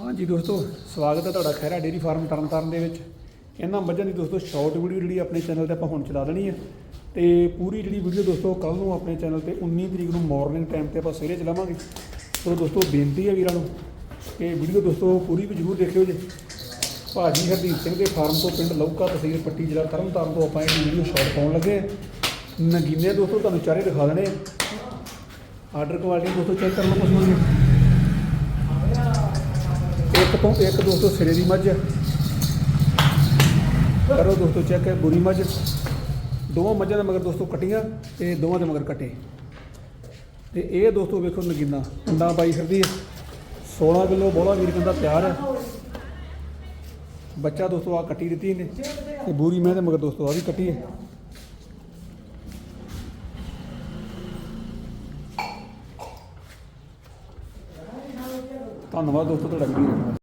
ਹਾਂਜੀ ਦੋਸਤੋ, ਸਵਾਗਤ ਹੈ ਤੁਹਾਡਾ ਖੈਰਾ ਡੇਰੀ ਫਾਰਮ ਤਰਨਤਾਰਨ ਦੇ ਵਿੱਚ। ਇਹਨਾਂ ਮੱਝਾਂ ਦੀ ਦੋਸਤੋ ਸ਼ਾਰਟ ਵੀਡੀਓ ਜਿਹੜੀ ਆਪਣੇ ਚੈਨਲ ਤੇ ਆਪਾਂ ਹੁਣ ਚਲਾ ਦੇਣੀ ਹੈ। ਤੇ ਪੂਰੀ ਜਿਹੜੀ ਵੀਡੀਓ ਦੋਸਤੋ ਕੱਲ ਨੂੰ ਆਪਣੇ ਚੈਨਲ ਤੇ 19 ਤਰੀਕ ਨੂੰ ਮਾਰਨਿੰਗ ਟਾਈਮ ਤੇ ਆਪਾਂ ਸਵੇਰੇ ਚਲਾਵਾਂਗੇ। ਸੋ ਦੋਸਤੋ, ਬੇਨਤੀ ਹੈ ਵੀਰਾਂ ਨੂੰ ਕਿ ਵੀਡੀਓ ਦੋਸਤੋ, ਪੂਰੀ ਵੀ ਜ਼ਰੂਰ ਦੇਖਿਓ ਜੇ। ਭਾਜੀ ਹਰਦੀਪ ਸਿੰਘ ਦੇ ਫਾਰਮ ਤੋਂ ਪਿੰਡ ਲੌਕਾ ਤਹਿਸੀਲ ਪੱਟੀ ਜ਼ਿਲ੍ਹਾ ਤਰਨਤਾਰਨ ਤੋਂ ਆਪਾਂ ਇਹ ਵੀਡੀਓ ਸ਼ਾਰਟ ਪਾਉਣ ਲੱਗੇ ਹਾਂ। ਨਗੀਨੇ ਦੋਸਤੋ, ਤੁਹਾਨੂੰ ਚਾਰੇ ਦਿਖਾ ਦੇਣੇ ਆਰਡਰ ਕੁਆਲਿਟੀ ਦੋਸਤੋ ਚੈੱਕ ਕਰ ਲਓ ਕੁਛ ਇੱਕ ਤੋਂ ਇੱਕ ਦੋਸਤੋ ਸਿਰੇ ਦੀ ਮੱਝ ਕਰੋ ਦੋਸਤੋ ਚੈੱਕ ਹੈ ਬੁਰੀ ਮੱਝ। ਦੋਵਾਂ ਮੱਝਾਂ ਦੇ ਮਗਰ ਦੋਸਤੋ ਕਟੀਆਂ ਤੇ ਦੋਵਾਂ ਦੇ ਮਗਰ ਕਟੇ। ਤੇ ਇਹ ਦੋਸਤੋ ਵੇਖੋ ਨਗੀਨਾ, ਅੰਡਾ ਪਾਈ ਫਿਰਦੀ ਹੈ। 16 ਕਿਲੋ ਬੋਲਾ ਵੀਰ ਕਹਿੰਦਾ ਤਿਆਰ ਹੈ। ਬੱਚਾ ਦੋਸਤੋ ਆ ਕੱਟੀ ਦਿੱਤੀ ਇਹਨੇ ਤੇ ਬੂਰੀ ਮੈਂ ਦੇ ਮਗਰ ਦੋਸਤੋ ਆ ਵੀ ਕੱਟੀ ਹੈ। ਧੰਨਵਾਦ ਦੋਸਤੋ ਤੁਹਾਡਾ ਵੀਡੀਓ